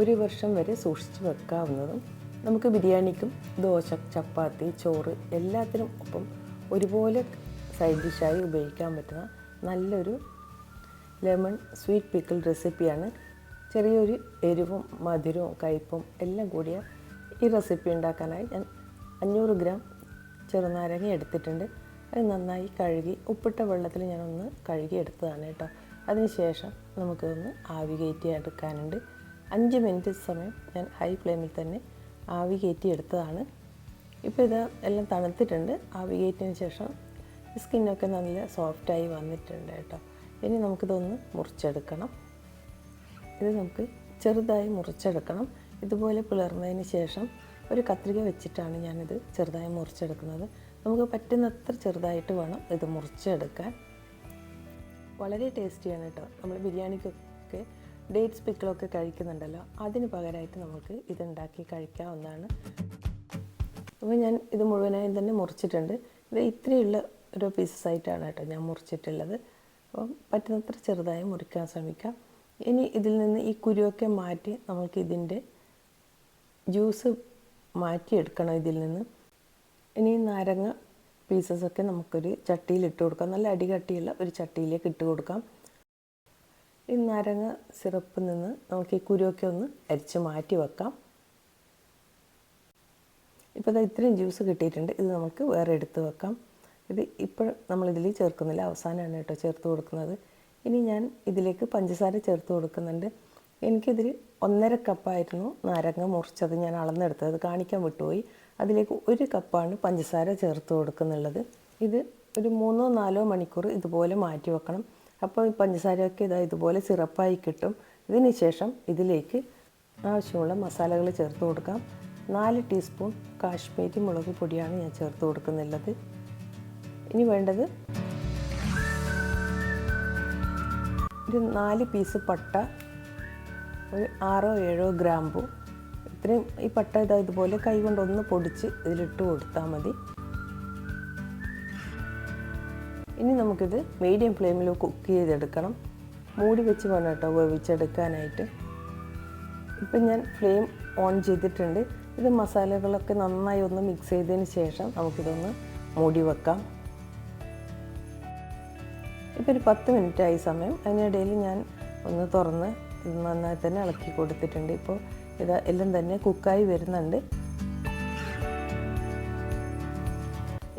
ഒരു വർഷം വരെ സൂക്ഷിച്ച് വെക്കാവുന്നതും നമുക്ക് ബിരിയാണിക്കും ദോശ ചപ്പാത്തി ചോറ് എല്ലാത്തിനും ഒപ്പം ഒരുപോലെ സൈഡ് ഡിഷായി ഉപയോഗിക്കാൻ പറ്റുന്ന നല്ലൊരു ലെമൺ സ്വീറ്റ് പിക്കിൾ റെസിപ്പിയാണ് ചെറിയൊരു എരിവും മധുരവും കയ്പും എല്ലാം കൂടിയ ഈ റെസിപ്പി ഉണ്ടാക്കാനായി ഞാൻ അഞ്ഞൂറ് ഗ്രാം ചെറുനാരങ്ങ എടുത്തിട്ടുണ്ട്. അത് നന്നായി കഴുകി ഉപ്പിട്ട വെള്ളത്തിൽ ഞാനൊന്ന് കഴുകി എടുത്തതാണ് കേട്ടോ അതിനുശേഷം നമുക്കിതൊന്ന് ആവി കയറ്റി എടുക്കാനുണ്ട്. അഞ്ച് മിനിറ്റ് സമയം ഞാൻ ഹൈ ഫ്ലെയിമിൽ തന്നെ ആവി കയറ്റി എടുത്തതാണ്. ഇപ്പോൾ ഇത് എല്ലാം തണുത്തിട്ടുണ്ട്. ആവി കയറ്റിയതിന് ശേഷം സ്കിന്നൊക്കെ നല്ല സോഫ്റ്റായി വന്നിട്ടുണ്ട് കേട്ടോ. ഇനി നമുക്കിതൊന്ന് മുറിച്ചെടുക്കണം. ഇത് നമുക്ക് ചെറുതായി മുറിച്ചെടുക്കണം. ഇതുപോലെ പിളർന്നതിന് ശേഷം ഒരു കത്രിക വെച്ചിട്ടാണ് ഞാനിത് ചെറുതായി മുറിച്ചെടുക്കുന്നത്. നമുക്ക് പറ്റുന്നത്ര ചെറുതായിട്ട് വേണം ഇത് മുറിച്ചെടുക്കാൻ. വളരെ ടേസ്റ്റിയാണ് കേട്ടോ. നമ്മൾ ബിരിയാണിക്കൊക്കെ ഡേറ്റ്സ് പിക്കിളൊക്കെ കഴിക്കുന്നുണ്ടല്ലോ അതിന് പകരമായിട്ട് നമുക്ക് ഇതുണ്ടാക്കി കഴിക്കാവുന്നതാണ്. അപ്പോൾ ഞാൻ ഇത് മുഴുവനായും തന്നെ മുറിച്ചിട്ടുണ്ട്. ഇത് ഇത്രയുള്ള ഒരു പീസസ് ആയിട്ടാണ് കേട്ടോ ഞാൻ മുറിച്ചിട്ടുള്ളത്. അപ്പം പറ്റുന്നത്ര ചെറുതായി മുറിക്കാൻ ശ്രമിക്കാം. ഇനി ഇതിൽ നിന്ന് ഈ കുരുവൊക്കെ മാറ്റി നമുക്ക് ഇതിന്റെ ജ്യൂസ് മാറ്റിയെടുക്കണം ഇതിൽ നിന്ന്. ഇനി നാരങ്ങ പീസസൊക്കെ നമുക്കൊരു ചട്ടിയിൽ ഇട്ട് കൊടുക്കാം. നല്ല അടികട്ടിയുള്ള ഒരു ചട്ടിയിലേക്ക് ഇട്ട് കൊടുക്കാം. ഈ നാരങ്ങ സിറപ്പിൽ നിന്ന് നമുക്ക് ഈ കുരുവൊക്കെ ഒന്ന് അരിച്ച് മാറ്റി വെക്കാം. ഇപ്പോൾ ഇത് ഇത്രയും ജ്യൂസ് കിട്ടിയിട്ടുണ്ട്. ഇത് നമുക്ക് വേറെ എടുത്ത് വെക്കാം. ഇത് ഇപ്പോൾ നമ്മളിതിൽ ചേർക്കുന്നില്ല. അവസാനമാണ് കേട്ടോ ചേർത്ത് കൊടുക്കുന്നത്. ഇനി ഞാൻ ഇതിലേക്ക് പഞ്ചസാര ചേർത്ത് കൊടുക്കുന്നുണ്ട്. എനിക്കിതിൽ ഒന്നര കപ്പായിരുന്നു നാരങ്ങ മുറിച്ചത് ഞാൻ അളന്നെടുത്തത്. അത് കാണിക്കാൻ വിട്ടുപോയി. അതിലേക്ക് ഒരു കപ്പാണ് പഞ്ചസാര ചേർത്ത് കൊടുക്കുന്നുള്ളത്. ഇത് ഒരു മൂന്നോ നാലോ മണിക്കൂർ ഇതുപോലെ മാറ്റി വെക്കണം. അപ്പോൾ ഈ പഞ്ചസാരയൊക്കെ ഇതാ ഇതുപോലെ സിറപ്പായി കിട്ടും. ഇതിന് ശേഷം ഇതിലേക്ക് ആവശ്യമുള്ള മസാലകൾ ചേർത്ത് കൊടുക്കാം. നാല് ടീസ്പൂൺ കാശ്മീരി മുളക് പൊടിയാണ് ഞാൻ ചേർത്ത് കൊടുക്കുന്നുള്ളത്. ഇനി വേണ്ടത് ഒരു നാല് പീസ് പട്ട ഒരു ആറോ ഏഴോ ഗ്രാമ്പു. ഇത്രയും ഈ പട്ട ഇതാ ഇതുപോലെ കൈ കൊണ്ടൊന്ന് പൊടിച്ച് ഇതിലിട്ട് കൊടുത്താൽ മതി. ഇനി നമുക്കിത് മീഡിയം ഫ്ലെയിമിൽ കുക്ക് ചെയ്തെടുക്കണം. മൂടി വെച്ച് വേണം കേട്ടോ വേവിച്ചെടുക്കാനായിട്ട്. ഇപ്പം ഞാൻ ഫ്ലെയിം ഓൺ ചെയ്തിട്ടുണ്ട്. ഇത് മസാലകളൊക്കെ നന്നായി ഒന്ന് മിക്സ് ചെയ്തതിന് ശേഷം നമുക്കിതൊന്ന് മൂടി വെക്കാം. ഇപ്പോൾ ഒരു പത്ത് മിനിറ്റ് ആയി സമയം. അതിനിടയിൽ ഞാൻ ഒന്ന് തുറന്ന് നന്നായി തന്നെ ഇളക്കി കൊടുത്തിട്ടുണ്ട്. ഇപ്പോൾ ഇത് എല്ലാം തന്നെ കുക്കായി വരുന്നുണ്ട്.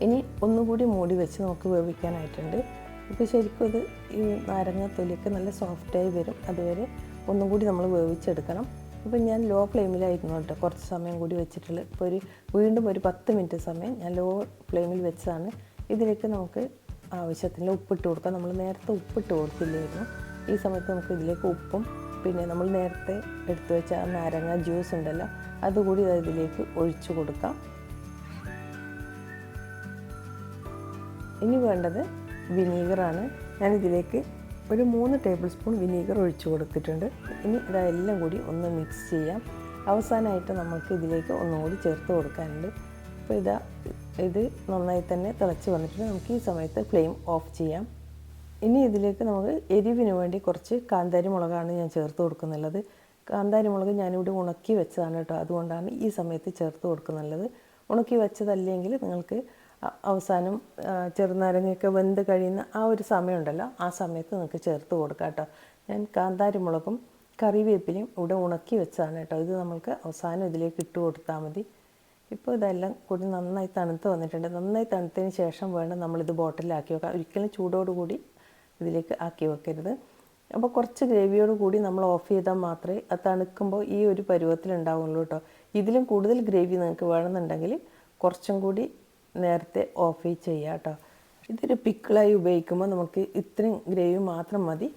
ഇനി ഒന്നുകൂടി മൂടി വെച്ച് നമുക്ക് വേവിക്കാനായിട്ടുണ്ട്. ഇപ്പോൾ ശരിക്കും ഇത് ഈ നാരങ്ങ തൊലിയൊക്കെ നല്ല സോഫ്റ്റായി വരും. അതുവരെ ഒന്നും കൂടി നമ്മൾ വേവിച്ചെടുക്കണം. അപ്പോൾ ഞാൻ ലോ ഫ്ലെയിമിലായിരുന്നു കേട്ടോ കുറച്ച് സമയം കൂടി വെച്ചിട്ടുള്ളത്. ഇപ്പോൾ ഒരു വീണ്ടും ഒരു പത്ത് മിനിറ്റ് സമയം ഞാൻ ലോ ഫ്ലെയിമിൽ വെച്ചതാണ്. ഇതിലേക്ക് നമുക്ക് ആവശ്യത്തിന് ഉപ്പിട്ട് കൊടുക്കാം. നമ്മൾ നേരത്തെ ഉപ്പിട്ട് കൊടുത്തില്ലായിരുന്നു. ഈ സമയത്ത് നമുക്ക് ഇതിലേക്ക് ഉപ്പും പിന്നെ നമ്മൾ നേരത്തെ എടുത്തു വെച്ച നാരങ്ങ ജ്യൂസ് ഉണ്ടല്ലോ അതുകൂടി ഇതിലേക്ക് ഒഴിച്ചു കൊടുക്കാം. ഇനി വേണ്ടത് വിനീഗറാണ്. ഞാനിതിലേക്ക് ഒരു മൂന്ന് ടേബിൾ സ്പൂൺ വിനീഗർ ഒഴിച്ചു കൊടുത്തിട്ടുണ്ട്. ഇനി ഇതെല്ലാം കൂടി ഒന്ന് മിക്സ് ചെയ്യാം. അവസാനമായിട്ട് നമുക്ക് ഇതിലേക്ക് ഒന്നുകൂടി ചേർത്ത് കൊടുക്കാനുണ്ട്. അപ്പോൾ ഇതാ ഇത് നന്നായി തന്നെ തിളച്ച് വന്നിട്ടുണ്ട്. നമുക്ക് ഈ സമയത്ത് ഫ്ലെയിം ഓഫ് ചെയ്യാം. ഇനി ഇതിലേക്ക് നമുക്ക് എരിവിന് വേണ്ടി കുറച്ച് കാന്താരി മുളകാണ് ഞാൻ ചേർത്ത് കൊടുക്കുന്നുള്ളത്. കാന്താരി മുളക് ഞാനിവിടെ ഉണക്കി വെച്ചതാണ് കേട്ടോ. അതുകൊണ്ടാണ് ഈ സമയത്ത് ചേർത്ത് കൊടുക്കുന്നുള്ളത് ഉണക്കി വെച്ചതല്ലെങ്കിൽ നിങ്ങൾക്ക് അവസാനം ചെറുനാരങ്ങയൊക്കെ വെന്ത് കഴിയുന്ന ആ ഒരു സമയമുണ്ടല്ലോ. ആ സമയത്ത് നിങ്ങൾക്ക് ചേർത്ത് കൊടുക്കാം കേട്ടോ. ഞാൻ കാന്താരി മുളകും കറിവേപ്പിലയും ഇവിടെ ഉണക്കി വെച്ചതാണ് കേട്ടോ. ഇത് നമ്മൾക്ക് അവസാനം ഇതിലേക്ക് ഇട്ട് കൊടുത്താൽ മതി. ഇപ്പോൾ ഇതെല്ലാം കൂടി നന്നായി തണുത്ത് വന്നിട്ടുണ്ട്. നന്നായി തണുത്തതിന് ശേഷം വേണം നമ്മളിത് ബോട്ടിലാക്കി വെക്കാം. ഒരിക്കലും ചൂടോടുകൂടി ഇതിലേക്ക് ആക്കി വെക്കരുത്. അപ്പോൾ കുറച്ച് ഗ്രേവിയോട് കൂടി നമ്മൾ ഓഫ് ചെയ്താൽ മാത്രമേ അത് തണുക്കുമ്പോൾ ഈ ഒരു പരുവത്തിലുണ്ടാവുള്ളൂ കേട്ടോ. ഇതിലും കൂടുതൽ ഗ്രേവി നിങ്ങൾക്ക് വേണമെന്നുണ്ടെങ്കിൽ കുറച്ചും കൂടി നേരത്തെ ഓഫ് ചെയ്യാം കേട്ടോ. ഇതൊരു പിക്കിളായി ഉപയോഗിക്കുമ്പോൾ നമുക്ക് ഇത്രയും ഗ്രേവി മാത്രം മതി.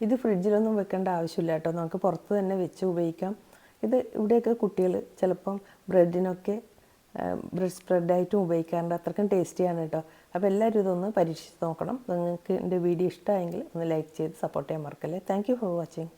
ഇത് ഫ്രിഡ്ജിലൊന്നും വെക്കേണ്ട ആവശ്യമില്ല കേട്ടോ. നമുക്ക് പുറത്ത് തന്നെ വെച്ച് ഉപയോഗിക്കാം. ഇത് ഇവിടെയൊക്കെ കുട്ടികൾ ചിലപ്പം ബ്രെഡിനൊക്കെ ബ്രെഡ് സ്പ്രെഡായിട്ടും ഉപയോഗിക്കാറുണ്ട്. അത്രക്കും ടേസ്റ്റിയാണ് കേട്ടോ. അപ്പോൾ എല്ലാവരും ഇതൊന്ന് പരീക്ഷിച്ച് നോക്കണം. നിങ്ങൾക്ക് എന്റെ വീഡിയോ ഇഷ്ടമായെങ്കിൽ ഒന്ന് ലൈക്ക് ചെയ്ത് സപ്പോർട്ട് ചെയ്യാൻ മറക്കല്ലേ. Thank for watching